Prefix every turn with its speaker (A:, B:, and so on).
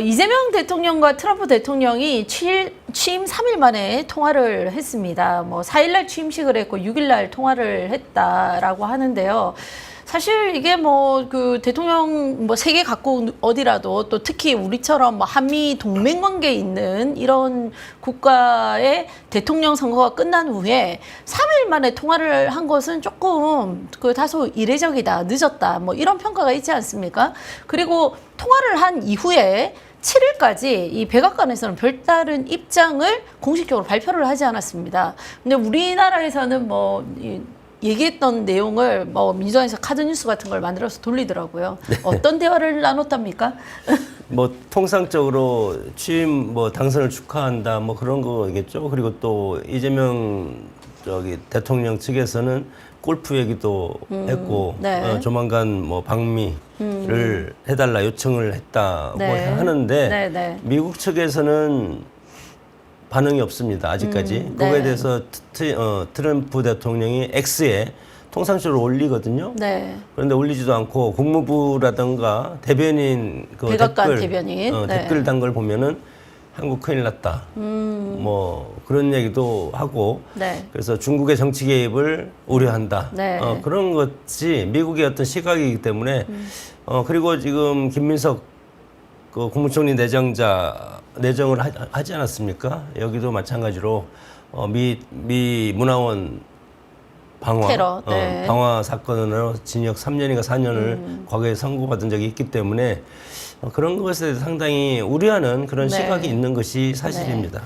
A: 이재명 대통령과 트럼프 대통령이 취, 취임 3일 만에 통화를 했습니다. 뭐 4일날 취임식을 했고 6일날 통화를 했다라고 하는데요. 사실 이게 뭐 그 대통령 뭐 세계 각국 어디라도 또 특히 우리처럼 뭐 한미 동맹 관계 있는 이런 국가의 대통령 선거가 끝난 후에 3일 만에 통화를 한 것은 조금 그 다소 이례적이다, 늦었다, 뭐 이런 평가가 있지 않습니까? 그리고 통화를 한 이후에 7일까지 이 백악관에서는 별다른 입장을 공식적으로 발표를 하지 않았습니다. 근데 우리나라에서는 뭐 이, 얘기했던 내용을 뭐 민주당에서 카드 뉴스 같은 걸 만들어서 돌리더라고요. 어떤 대화를 나눴답니까?
B: 뭐 통상적으로 취임 뭐 당선을 축하한다 뭐 그런 거겠죠. 그리고 또 이재명 저기 대통령 측에서는 골프 얘기도 했고
A: 네.
B: 어, 조만간 뭐 방미를 해달라 요청을 했다 고
A: 네.
B: 하는데
A: 네, 네.
B: 미국 측에서는 반응이 없습니다 아직까지
A: 음,
B: 그거에
A: 네.
B: 대해서 트, 어, 트럼프 대통령이 X에 통상적으로 올리거든요.
A: 네.
B: 그런데 올리지도 않고 국무부라든가 대변인 그 댓글,
A: 대변인.
B: 어,
A: 네.
B: 댓글 단 걸 보면은 한국 큰일 났다.
A: 음.
B: 뭐 그런 얘기도 하고
A: 네.
B: 그래서 중국의 정치 개입을 우려한다.
A: 네.
B: 어, 그런 것이 미국의 어떤 시각이기 때문에
A: 음.
B: 어 그리고 지금 김민석 그 국무총리 내정자 내정을 하, 하지 않았습니까? 여기도 마찬가지로 어, 미, 미 문화원 방화,
A: 테러, 네.
B: 어, 방화 사건으로 징역 3년인가 4년을
A: 음.
B: 과거에 선고받은 적이 있기 때문에 어, 그런 것에 대해서 상당히 우려하는 그런
A: 네.
B: 시각이 있는 것이 사실입니다.